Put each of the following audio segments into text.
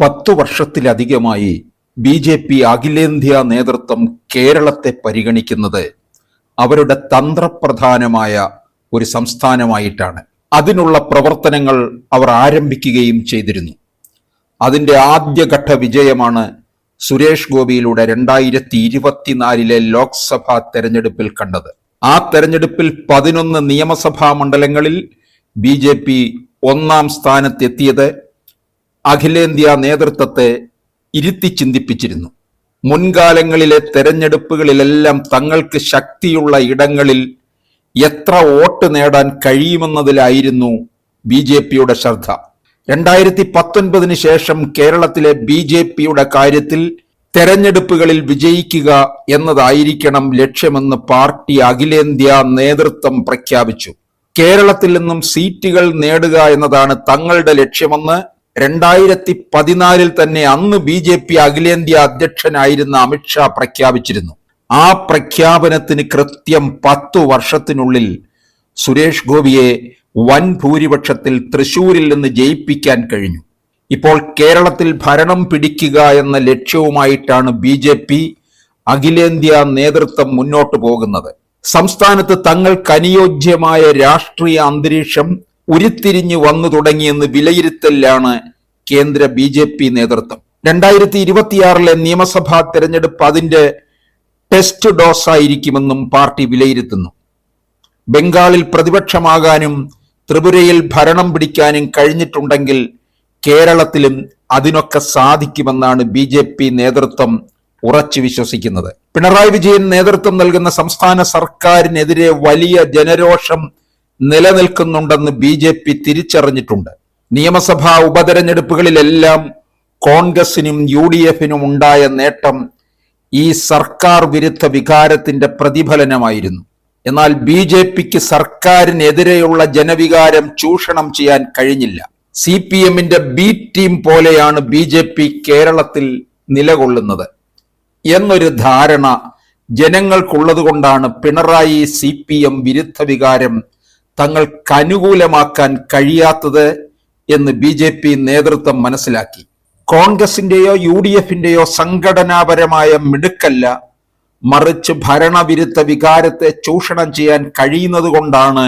പത്തു വർഷത്തിലധികമായി B J P അഖിലേന്ത്യാ നേതൃത്വം കേരളത്തെ പരിഗണിക്കുന്നത് അവരുടെ തന്ത്രപ്രധാനമായ ഒരു സംസ്ഥാനമായിട്ടാണ്. അതിനുള്ള പ്രവർത്തനങ്ങൾ അവർ ആരംഭിക്കുകയും ചെയ്തിരുന്നു. അതിന്റെ ആദ്യഘട്ട വിജയമാണ് സുരേഷ് ഗോപിയിലൂടെ രണ്ടായിരത്തി ഇരുപത്തിനാലിലെ ലോക്സഭാ തെരഞ്ഞെടുപ്പിൽ കണ്ടത്. ആ തെരഞ്ഞെടുപ്പിൽ പതിനൊന്ന് നിയമസഭാ മണ്ഡലങ്ങളിൽ ബി ജെ പി ഒന്നാം സ്ഥാനത്തെത്തിയത് അഖിലേന്ത്യാ നേതൃത്വത്തെ ഇരുത്തി ചിന്തിപ്പിച്ചിരുന്നു. മുൻകാലങ്ങളിലെ തെരഞ്ഞെടുപ്പുകളിലെല്ലാം തങ്ങൾക്ക് ശക്തിയുള്ള ഇടങ്ങളിൽ എത്ര വോട്ട് നേടാൻ കഴിയുമെന്നതിലായിരുന്നു ബി ജെ പിയുടെ ശ്രദ്ധ. രണ്ടായിരത്തി പത്തൊൻപതിന് ശേഷം കേരളത്തിലെ ബി ജെ പിയുടെ കാര്യത്തിൽ തെരഞ്ഞെടുപ്പുകളിൽ വിജയിക്കുക എന്നതായിരിക്കണം ലക്ഷ്യമെന്ന് പാർട്ടി അഖിലേന്ത്യാ നേതൃത്വം പ്രഖ്യാപിച്ചു. കേരളത്തിൽ നിന്നും സീറ്റുകൾ നേടുക എന്നതാണ് തങ്ങളുടെ ലക്ഷ്യമെന്ന് രണ്ടായിരത്തി പതിനാലിൽ തന്നെ അന്ന് ബി ജെ പി അഖിലേന്ത്യാ അധ്യക്ഷനായിരുന്ന അമിത്ഷാ പ്രഖ്യാപിച്ചിരുന്നു. ആ പ്രഖ്യാപനത്തിന് കൃത്യം പത്തു വർഷത്തിനുള്ളിൽ സുരേഷ് ഗോപിയെ വൻ ഭൂരിപക്ഷത്തിൽ തൃശൂരിൽ നിന്ന് ജയിപ്പിക്കാൻ കഴിഞ്ഞു. ഇപ്പോൾ കേരളത്തിൽ ഭരണം പിടിക്കുക എന്ന ലക്ഷ്യവുമായിട്ടാണ് ബി ജെ പി അഖിലേന്ത്യാ നേതൃത്വം മുന്നോട്ടു പോകുന്നത്. സംസ്ഥാനത്ത് തങ്ങൾക്ക് അനുയോജ്യമായ രാഷ്ട്രീയ അന്തരീക്ഷം ഉരുത്തിരിഞ്ഞു വന്നു തുടങ്ങിയെന്ന് വിലയിരുത്തലിലാണ് കേന്ദ്ര ബി ജെ പി നേതൃത്വം. രണ്ടായിരത്തി ഇരുപത്തിയാറിലെ നിയമസഭാ തെരഞ്ഞെടുപ്പ് അതിന്റെ ടെസ്റ്റ് ഡോസ് ആയിരിക്കുമെന്നും പാർട്ടി വിലയിരുത്തുന്നു. ബംഗാളിൽ പ്രതിപക്ഷമാകാനും ത്രിപുരയിൽ ഭരണം പിടിക്കാനും കഴിഞ്ഞിട്ടുണ്ടെങ്കിൽ കേരളത്തിലും അതിനൊക്കെ സാധിക്കുമെന്നാണ് ബി ജെ പി നേതൃത്വം ഉറച്ചു വിശ്വസിക്കുന്നത്. പിണറായി വിജയൻ നേതൃത്വം നൽകുന്ന സംസ്ഥാന സർക്കാരിനെതിരെ വലിയ ജനരോഷം നിലനിൽക്കുന്നുണ്ടെന്ന് ബി തിരിച്ചറിഞ്ഞിട്ടുണ്ട്. നിയമസഭാ ഉപതെരഞ്ഞെടുപ്പുകളിലെല്ലാം കോൺഗ്രസിനും യു ഡി എഫിനും ഉണ്ടായ നേട്ടം ഈ സർക്കാർ വിരുദ്ധ വികാരത്തിന്റെ പ്രതിഫലനമായിരുന്നു. എന്നാൽ ബി ജെ പിക്ക് സർക്കാരിനെതിരെയുള്ള ജനവികാരം ചൂഷണം ചെയ്യാൻ കഴിഞ്ഞില്ല. സി പി എമ്മിന്റെ ബി ടീം പോലെയാണ് ബി ജെ പി കേരളത്തിൽ നിലകൊള്ളുന്നത്. എന്നൊരു ധാരണ ജനങ്ങൾക്കുള്ളത് കൊണ്ടാണ് പിണറായി സി പി എം വിരുദ്ധ വികാരം തങ്ങൾക്ക് അനുകൂലമാക്കാൻ കഴിയാത്തത് എന്ന് ബി ജെ പി നേതൃത്വം മനസ്സിലാക്കി. കോൺഗ്രസിന്റെയോ യു ഡി എഫിന്റെയോ സംഘടനാപരമായ മിടുക്കല്ല. മറിച്ച് ഭരണവിരുദ്ധ വികാരത്തെ ചൂഷണം ചെയ്യാൻ കഴിയുന്നത് കൊണ്ടാണ്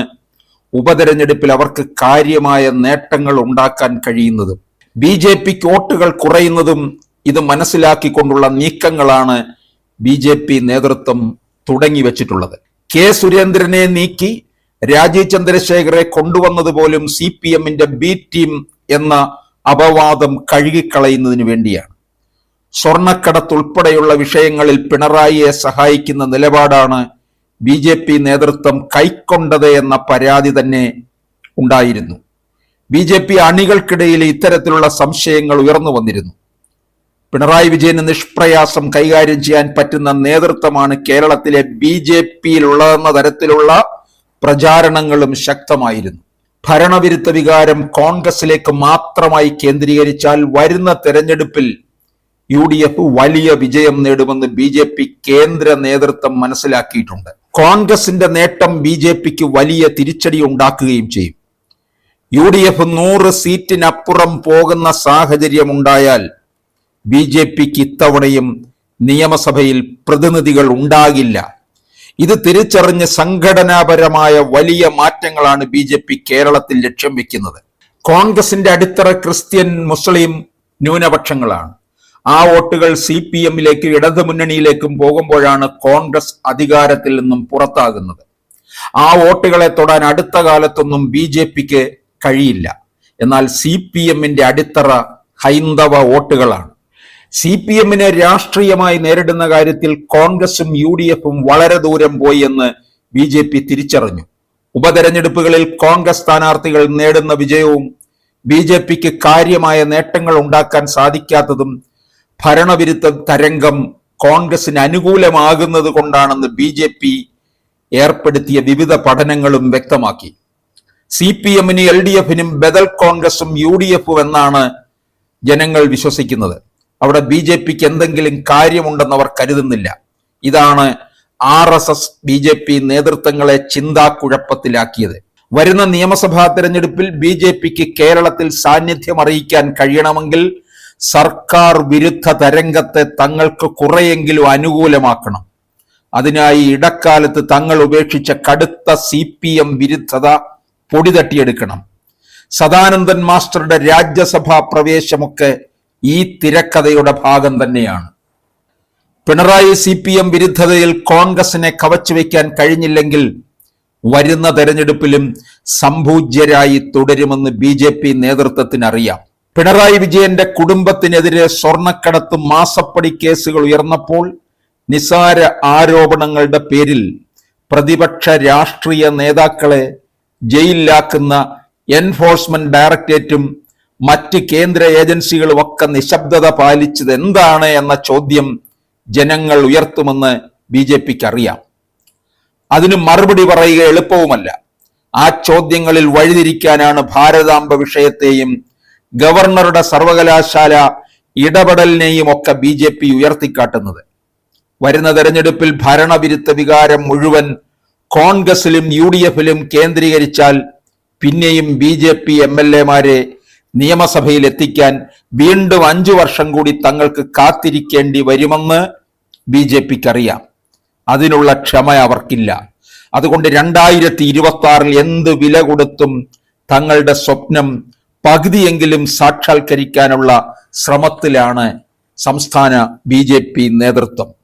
ഉപതെരഞ്ഞെടുപ്പിൽ അവർക്ക് കാര്യമായ നേട്ടങ്ങൾ ഉണ്ടാക്കാൻ കഴിയുന്നതും. ബി ജെ പിക്ക് വോട്ടുകൾ കുറയുന്നതും ഇത് മനസ്സിലാക്കിക്കൊണ്ടുള്ള നീക്കങ്ങളാണ് ബി ജെ പി നേതൃത്വം തുടങ്ങി വെച്ചിട്ടുള്ളത് കെ സുരേന്ദ്രനെ നീക്കി രാജീവ് ചന്ദ്രശേഖരെ കൊണ്ടുവന്നത് പോലും സി പി എമ്മിന്റെ ബി ടീം എന്ന അപവാദം കഴുകിക്കളയുന്നതിന് വേണ്ടിയാണ്. സ്വർണക്കടത്തുൾപ്പെടെയുള്ള വിഷയങ്ങളിൽ പിണറായിയെ സഹായിക്കുന്ന നിലപാടാണ് ബി ജെ പി നേതൃത്വം കൈക്കൊണ്ടത് എന്ന പരാതി തന്നെ ഉണ്ടായിരുന്നു. ബി ജെ പി അണികൾക്കിടയിൽ ഇത്തരത്തിലുള്ള സംശയങ്ങൾ ഉയർന്നു വന്നിരുന്നു. പിണറായി വിജയന് നിഷ്പ്രയാസം കൈകാര്യം ചെയ്യാൻ പറ്റുന്ന നേതൃത്വമാണ് കേരളത്തിലെ ബി ജെ പിയിലുള്ളതെന്ന തരത്തിലുള്ള പ്രചാരണങ്ങളും ശക്തമായിരുന്നു. ഭരണവിരുദ്ധ വികാരം കോൺഗ്രസിലേക്ക് മാത്രമായി കേന്ദ്രീകരിച്ചാൽ വരുന്ന തെരഞ്ഞെടുപ്പിൽ യു ഡി എഫ് വലിയ വിജയം നേടുമെന്ന് ബി ജെ പി കേന്ദ്ര നേതൃത്വം മനസ്സിലാക്കിയിട്ടുണ്ട്. കോൺഗ്രസിന്റെ നേട്ടം ബി ജെ പിക്ക് വലിയ തിരിച്ചടി ഉണ്ടാക്കുകയും ചെയ്യും. യു ഡി എഫ് നൂറ് സീറ്റിനപ്പുറം പോകുന്ന സാഹചര്യം ഉണ്ടായാൽ ബി ജെ പിക്ക് ഇത്തവണയും നിയമസഭയിൽ പ്രതിനിധികൾ ഉണ്ടാകില്ല. ഇത് തിരിച്ചറിഞ്ഞ് സംഘടനാപരമായ വലിയ മാറ്റങ്ങളാണ് ബി ജെ പി കേരളത്തിൽ ലക്ഷ്യം വെക്കുന്നത്. കോൺഗ്രസിന്റെ അടിത്തറ ക്രിസ്ത്യൻ മുസ്ലിം ന്യൂനപക്ഷങ്ങളാണ്. ആ വോട്ടുകൾ സി പി എമ്മിലേക്ക് ഇടതുമുന്നണിയിലേക്കും പോകുമ്പോഴാണ് കോൺഗ്രസ് അധികാരത്തിൽ നിന്നും പുറത്താകുന്നത്. ആ വോട്ടുകളെ തൊടാൻ അടുത്ത കാലത്തൊന്നും ബി ജെ പിക്ക് കഴിയില്ല. എന്നാൽ സി പി എമ്മിന്റെ അടിത്തറ ഹൈന്ദവ വോട്ടുകളാണ്. സി പി എമ്മിനെ രാഷ്ട്രീയമായി നേരിടുന്ന കാര്യത്തിൽ കോൺഗ്രസും യു ഡി എഫും വളരെ ദൂരം പോയി എന്ന് ബി ജെ പി തിരിച്ചറിഞ്ഞു. ഉപതെരഞ്ഞെടുപ്പുകളിൽ കോൺഗ്രസ് സ്ഥാനാർത്ഥികൾ നേടുന്ന വിജയവും ബി ജെ പിക്ക് കാര്യമായ നേട്ടങ്ങൾ ഉണ്ടാക്കാൻ സാധിക്കാത്തതും ഭരണവിരുദ്ധ തരംഗം കോൺഗ്രസിന് അനുകൂലമാകുന്നത് കൊണ്ടാണെന്ന് ബി ജെ പി ഏർപ്പെടുത്തിയ വിവിധ പഠനങ്ങളും വ്യക്തമാക്കി. സി പി എമ്മിന് എൽ ഡി എഫിനും ബദൽ കോൺഗ്രസും യു ഡി എഫും എന്നാണ് ജനങ്ങൾ വിശ്വസിക്കുന്നത്. അവിടെ ബി ജെ പിക്ക് എന്തെങ്കിലും കാര്യമുണ്ടെന്ന് അവർ കരുതുന്നില്ല. ഇതാണ് R S S B J P നേതൃത്വങ്ങളെ ചിന്താക്കുഴപ്പത്തിലാക്കിയത്. വരുന്ന നിയമസഭാ തെരഞ്ഞെടുപ്പിൽ ബി ജെ പിക്ക് കേരളത്തിൽ സാന്നിധ്യം അറിയിക്കാൻ കഴിയണമെങ്കിൽ സർക്കാർ വിരുദ്ധ തരംഗത്തെ തങ്ങൾക്ക് കുറെയെങ്കിലും അനുകൂലമാക്കണം. അതിനായി ഇടക്കാലത്ത് തങ്ങൾ ഉപേക്ഷിച്ച കടുത്ത സി പി എം വിരുദ്ധത പൊടിതട്ടിയെടുക്കണം. സദാനന്ദൻ മാസ്റ്ററുടെ രാജ്യസഭാ പ്രവേശമൊക്കെ ഈ തിരക്കഥയുടെ ഭാഗം തന്നെയാണ്. പിണറായി സി പി എം വിരുദ്ധതയിൽ കോൺഗ്രസിനെ കവച്ചു വയ്ക്കാൻ കഴിഞ്ഞില്ലെങ്കിൽ വരുന്ന തെരഞ്ഞെടുപ്പിലും സംഭൂജ്യരായി തുടരുമെന്ന് ബി ജെ പി നേതൃത്വത്തിന് അറിയാം പിണറായി വിജയന്റെ കുടുംബത്തിനെതിരെ സ്വർണക്കടത്ത് മാസപ്പടി കേസുകൾ ഉയർന്നപ്പോൾ നിസാര ആരോപണങ്ങളുടെ പേരിൽ പ്രതിപക്ഷ രാഷ്ട്രീയ നേതാക്കളെ ജയിലിലാക്കുന്ന എൻഫോഴ്സ്മെന്റ് ഡയറക്ടറേറ്റും മറ്റ് കേന്ദ്ര ഏജൻസികളും ഒക്കെ നിശബ്ദത പാലിച്ചത് എന്താണ് എന്ന ചോദ്യം ജനങ്ങൾ ഉയർത്തുമെന്ന് ബി ജെ പിക്ക് അറിയാം അതിന് മറുപടി പറയുക എളുപ്പവുമല്ല. ആ ചോദ്യങ്ങളിൽ വഴിതിരിക്കാനാണ് ഭാരതാംബ വിഷയത്തെയും ഗവർണറുടെ സർവകലാശാല ഇടപെടലിനെയും ഒക്കെ ബി ജെ പി ഉയർത്തിക്കാട്ടുന്നത്. വരുന്ന തെരഞ്ഞെടുപ്പിൽ ഭരണവിരുദ്ധ വികാരം മുഴുവൻ കോൺഗ്രസിലും യു ഡി എഫിലും കേന്ദ്രീകരിച്ചാൽ പിന്നെയും B J P M L എമാരെ നിയമസഭയിൽ എത്തിക്കാൻ വീണ്ടും അഞ്ചു വർഷം കൂടി തങ്ങൾക്ക് കാത്തിരിക്കേണ്ടി വരുമെന്ന് ബി ജെ പിക്ക് അറിയാം അതിനുള്ള ക്ഷമ അവർക്കില്ല. അതുകൊണ്ട് രണ്ടായിരത്തി ഇരുപത്തി ആറിൽ എന്ത് വില കൊടുത്തും തങ്ങളുടെ സ്വപ്നം പകുതിയെങ്കിലും സാക്ഷാത്കരിക്കാനുള്ള ശ്രമത്തിലാണ് സംസ്ഥാന ബി നേതൃത്വം.